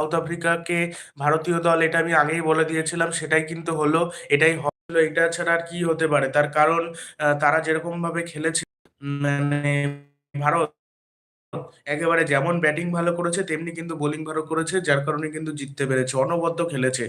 South আফ্রিকাকে ভারতীয় দল, এটা আমি আগেই বলে দিয়েছিলাম, সেটাই কিন্তু হলো, এটাই হলো এটা ছাড়া আর কি হতে পারে? তার কারণ তারা যেরকম ভাবে খেলেছে মানে ভারত একেবারে যেমন ব্যাটিং ভালো করেছে, তেমনি কিন্তু বোলিং ভালো করেছে, যার কারণে কিন্তু জিততে পেরেছে, অনবদ্য খেলেছে।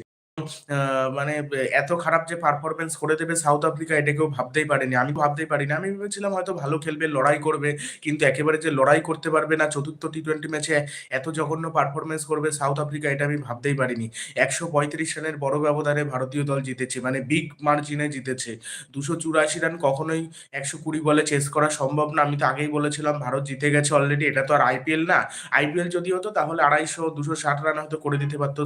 মানে এত খারাপ যে পারফরমেন্স করে দেবে সাউথ আফ্রিকা এটা কেউ ভাবতেই পারেনি। আমি ভাবতেই পারিনি। আমি ভেবেছিলাম হয়তো ভালো খেলবে, লড়াই করবে, কিন্তু একেবারে যে লড়াই করতে পারবে না, চতুর্থ টি টোয়েন্টি ম্যাচে এত জঘন্য পারফরমেন্স করবে সাউথ আফ্রিকা এটা আমি ভাবতেই পারিনি। একশো পঁয়ত্রিশ রানের বড় ব্যবধানে ভারতীয় দল জিতেছে মানে বিগ মার্জিনে জিতেছে। দুশো চুরাশি রান কখনোই একশো কুড়ি বলে চেস করা সম্ভব না। আমি তো আগেই বলেছিলাম, ভারত জিতে গেছে অলরেডি এটা তো আর আইপিএল না। আইপিএল যদি হতো, তাহলে আড়াইশো, দুশো ষাট রান হয়তো করে দিতে পারতো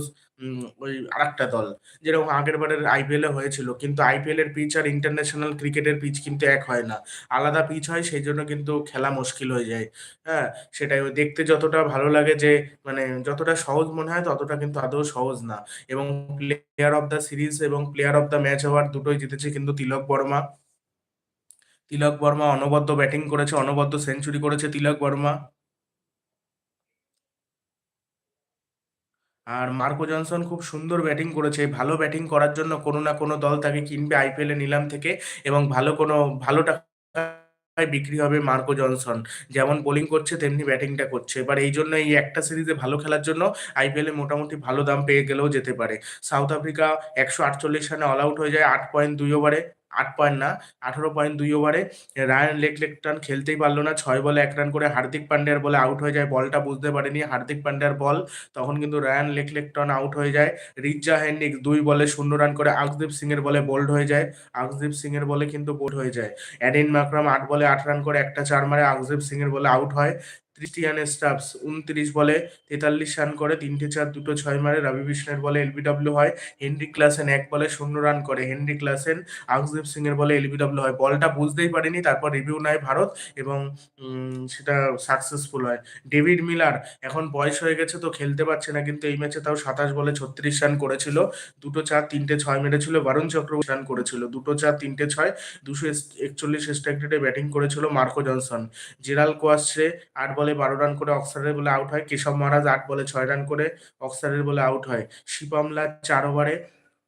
ওই আরেকটা দল। যেরকম আগের বারের আইপিএল হয়েছিল, কিন্তু আইপিএল এর পিচ আর ইন্টারন্যাশনাল ক্রিকেটের পিচ কিন্তু এক হয় না। আলাদা পিচ হয়, সেই জন্য কিন্তু খেলা মুশকিল হয়ে যায়। হ্যাঁ সেটাই দেখতে যতটা ভালো লাগে যে মানে যতটা সহজ মনে হয়, ততটা কিন্তু আদৌ সহজ না। এবং প্লেয়ার অফ দ্য সিরিজ এবং player of the match award দুটোই জিতেছে কিন্তু তিলক বর্মা। তিলক বর্মা অনবদ্য ব্যাটিং করেছে, অনবদ্য সেঞ্চুরি করেছে তিলক বর্মা। আর মার্কো জনসন খুব সুন্দর ব্যাটিং করেছে। ভালো ব্যাটিং করার জন্য কোনো না কোনো দল তাকে কিনবে আইপিএল নিলাম থেকে এবং ভালো কোনো, ভালো টাকায় বিক্রি হবে মার্কো জনসন। যেমন বোলিং করছে, তেমনি ব্যাটিংটা করছে। এবার এই জন্য এই একটা সিরিজে ভালো খেলার জন্য আইপিএল মোটামুটি ভালো দাম পেয়ে গেলেও যেতে পারে। সাউথ আফ্রিকা একশো আটচল্লিশ রানে অল আউট হয়ে যায়, আট পয়েন্ট দুই ওভারে আট পয়েন্ট না, আঠারো পয়েন্ট দুই ওভারে রায়ান লেকলেকটন খেলতেই পারল না। ছয় বলে এক রান করে হার্দিক পান্ডিয়ার বলে আউট হয়ে যায়। বলটা বুঝতে পারেনি। হার্দিক পান্ডিয়ার বল, তখন কিন্তু রায়ান লেকলেকটন আউট হয়ে যায়। রিজ্জা হেন্ডিক দুই বলে শূন্য রান করে আকদীপ সিং এর বলে বোল্ড হয়ে যায়। আকদীপ সিং এর বলে কিন্তু বোল্ড হয়ে যায়। অ্যাডিন মাকরাম আট বলে আট রান করে একটা চার মারে আকদীপ সিং এর বলে আউট হয়। ক্রিস্টিয়ান স্টাফস উনত্রিশ বলে তেতাল্লিশ রান করে, তিনটে চার, দুটো ছয় মারে রবি বিষ্ণের বলে এলবিডব্লিউ হয়। হেনরি ক্লাসেন এক বলে শূন্য রান করে। হেনরি ক্লাসেন আকদীপ সিং এর বলে এলবিডব্লিউ হয়। বলটা বুঝতেই পারেনি, তারপর রিভিউ নেয় ভারত এবং সেটা সাকসেসফুল হয়। ডেভিড মিলার, এখন বয়স হয়ে গেছে তো খেলতে পারছে না, কিন্তু এই ম্যাচে তাও সাতাশ বলে ছত্রিশ রান করেছিল। দুটো চার, তিনটে ছয় মেরেছিল। বারুণ চক্রবর্তী রান করেছিল। দুটো চার, তিনটে ছয়, দুশো একচল্লিশ স্ট্রাইক রেটে ব্যাটিং করেছিল মার্কো জনসন। জেরাল কোয়াসে আট বলে বারো রান করে অক্সারের বলে আউট হয়। কেশব মহারাজ আট বলে ছয় রান করে অক্সারের বলে আউট হয়। শিপমলা চার ওভারে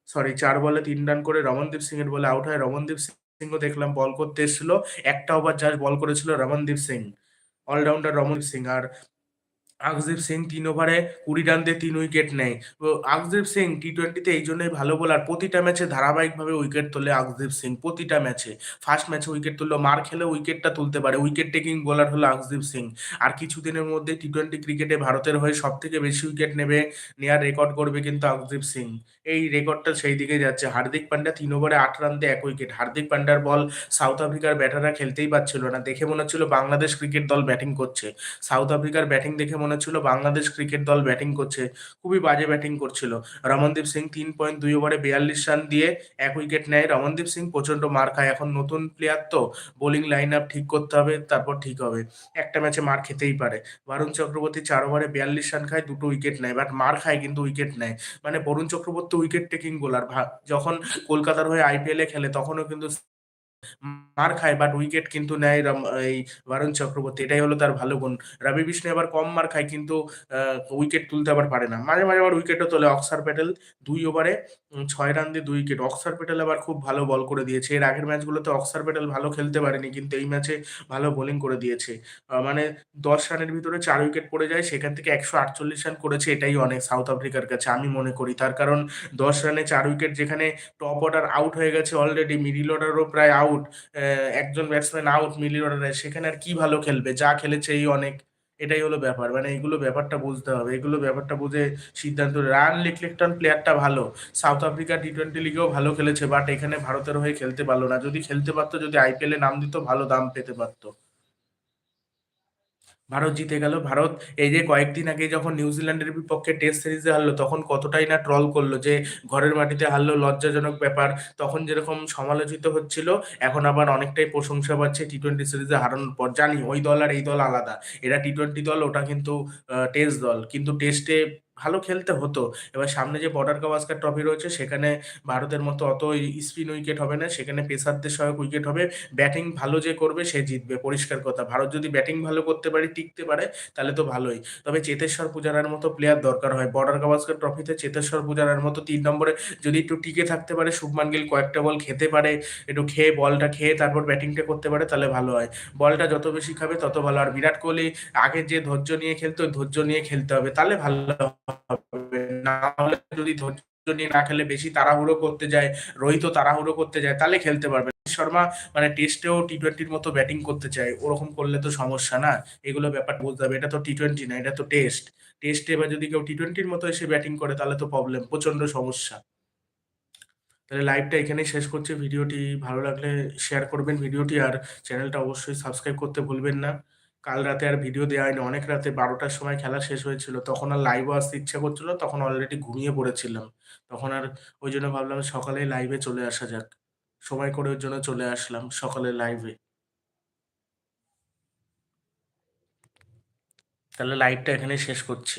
সরি চার বলে তিন রান করে রমনদীপ সিং এর বলে আউট হয়। রমনদীপ সিংও দেখলাম বল করতে এসেছিল। একটা ওভার জাস্ট বল করেছিল রমনদীপ সিং। অলরাউন্ডার রমন সিং। আর আকদীপ সিং তিন ওভারে কুড়ি রান দিয়ে তিন উইকেট নেয়। আকদীপ সিং টি টোয়েন্টিতে এই জন্যই ভালো বোলার প্রতিটা ম্যাচে ধারাবাহিকভাবে উইকেট তোলে আকদীপ সিং, প্রতিটা ম্যাচে ফার্স্ট ম্যাচে উইকেট তুললো, মার খেলে উইকেটটা তুলতে পারে। উইকেট টেকিং বোলার হলো আকদীপ সিং। আর কিছুদিনের মধ্যে টি টোয়েন্টি ক্রিকেটে ভারতের হয়ে সব থেকে বেশি উইকেট নেবে, নেয়ার রেকর্ড করবে কিন্তু আকদীপ সিং। এই রেকর্ডটা সেই দিকে যাচ্ছে। হার্দিক পান্ড্যা তিন ওভারে আট রান দিয়ে এক উইকেট হার্দিক পান্ডার বল সাউথ আফ্রিকার ব্যাটাররা খেলতেই পারছিল না। দেখে মনে হচ্ছিল বাংলাদেশ ক্রিকেট দল ব্যাটিং করছে। সাউথ আফ্রিকার ব্যাটিং দেখে মনে হচ্ছিল বাংলাদেশ ক্রিকেট দল ব্যাটিং করছে, খুবই বাজে ব্যাটিং করছিল। রমনদীপ সিং তিন পয়েন্ট দুই ওভারে বিয়াল্লিশ রান দিয়ে এক উইকেট নেয়। রমনদীপ সিং প্রচণ্ড মার খায়। এখন নতুন প্লেয়ার তো বোলিং লাইন আপ ঠিক করতে হবে, তারপর ঠিক হবে। একটা ম্যাচে মার খেতেই পারে। বরুণ চক্রবর্তী চার ওভারে বিয়াল্লিশ রান খায়, দুটো উইকেট নেয়। বাট মার খায় কিন্তু উইকেট নেয়। মানে Varun Chakravarthy wicket taking bowler যখন কলকাতার হয়ে আইপিএল খেলে, তখনও কিন্তু মার খায় বাট উইকেট কিন্তু নেয় এই বরুণ চক্রবর্তী, এটাই হলো তার ভালো গুণ। রবি বিষ্ণু আবার কম মার খায় কিন্তু উইকেট তুলতে আবার পারে না। মাঝে মাঝে আবার উইকেটও তোলে। অক্সার প্যাটেল দুই ওভারে ছয় রান দিয়ে দুই উইকেট অক্সার প্যাটেল আবার খুব ভালো বল করে দিয়েছে। এর আগের ম্যাচগুলোতে অক্সার প্যাটেল ভালো খেলতে পারেনি, কিন্তু এই ম্যাচে ভালো বোলিং করে দিয়েছে। মানে দশ রানের ভিতরে চার উইকেট পড়ে যায়, সেখান থেকে একশো আটচল্লিশ রান করেছে, এটাই অনেক সাউথ আফ্রিকার কাছে, আমি মনে করি। তার কারণ দশ রানে চার উইকেট যেখানে টপ অর্ডার আউট হয়ে গেছে অলরেডি মিডিল অর্ডারও প্রায় আউট একজন ব্যাটসম্যান আউট মিলি অর্ডারে সেখানে আর কি ভালো খেলবে? যা খেলেছে এই অনেক। এটাই হলো ব্যাপার। মানে এগুলো ব্যাপারটা বুঝতে হবে। এগুলো ব্যাপারটা বুঝে সিদ্ধান্ত রান লিকলেকটন প্লেয়ারটা ভালো। সাউথ আফ্রিকা টি টোয়েন্টি লিগেও ভালো খেলেছে বাট এখানে ভারতের হয়ে খেলতে পারল না। যদি খেলতে পারতো, যদি আইপিএলে নাম দিত, ভালো দাম পেতে পারতো। ভারত জিতে গেল। ভারত এই যে কয়েকদিন আগে যখন নিউজিল্যান্ডের বিপক্ষে টেস্ট সিরিজে হারলো, তখন কতটাই না ট্রল করল যে ঘরের মাটিতে হারলো, লজ্জাজনক ব্যাপার। তখন যেরকম সমালোচিত হচ্ছিল, এখন আবার অনেকটাই প্রশংসা পাচ্ছে টি টোয়েন্টি সিরিজে হারানোর পর। জানি ওই দল আর এই দল আলাদা। এরা টি টোয়েন্টি দল, ওটা কিন্তু টেস্ট দল। কিন্তু টেস্টে ভালো খেলতে হতো। এবার সামনে যে বর্ডার গাভাস্কার ট্রফি রয়েছে সেখানে ভারতের মতো অত স্পিন উইকেট হবে না। সেখানে পেসারদের সহায়ক উইকেট হবে। ব্যাটিং ভালো যে করবে সে জিতবে। পরিষ্কার কথা। ভারত যদি ব্যাটিং ভালো করতে পারে, টিকতে পারে তাহলে তো ভালোই। তবে চেতেশ্বর পূজারার মতো প্লেয়ার দরকার হয়। বর্ডার গাভাস্কার ট্রফিতে চেতেশ্বর পূজারার মতো তিন নম্বরে যদি একটু টিকে থাকতে পারে, শুভমান গিল কয়েকটা বল খেতে পারে, একটু খেয়ে বলটা খেয়ে তারপর ব্যাটিংটা করতে পারে তাহলে ভালো হয়। বলটা যত বেশি খাবে তত ভালো। আর বিরাট কোহলি আগে যে ধৈর্য নিয়ে খেলতো, ধৈর্য নিয়ে খেলতে হবে। তাহলে ভালো হবে। না হলে যদি ধৈর্য নিয়ে না খেলে বেশি তাড়াহুড়ো করতে যায়, রোহিতও তাড়াহুড়ো করতে যায় তাহলে খেলতে পারবে। শর্মা মানে টেস্টেও টি-টোয়েন্টির মতো ব্যাটিং করতে চায়। ওরকম করলে তো সমস্যা না? এগুলো ব্যাপার বলতে হবে। এটা তো টি-টোয়েন্টি না, এটা তো টেস্ট। টেস্টে এবার যদি কেউ টি-টোয়েন্টির মতো এসে ব্যাটিং করে তাহলে তো প্রবলেম, প্রচণ্ড সমস্যা। তাহলে লাইভটা এখানেই শেষ করছি। ভিডিওটি ভালো লাগলে শেয়ার করবেন ভিডিওটি আর চ্যানেলটা অবশ্যই সাবস্ক্রাইব করতে ভুলবেন না। কাল রাতে আর ভিডিও দেওয়া হয়নি। অনেক রাতে বারোটার সময় খেলা শেষ হয়েছিল। তখন আর লাইভও আসতে ইচ্ছা করছিল, তখন অলরেডি ঘুমিয়ে পড়েছিলাম। তখন আর ওই জন্য ভাবলাম সকালে লাইভে চলে আসা যাক। সময় করে ওর জন্য চলে আসলাম সকালে লাইভে। তাহলে লাইভটা এখানে শেষ করছি।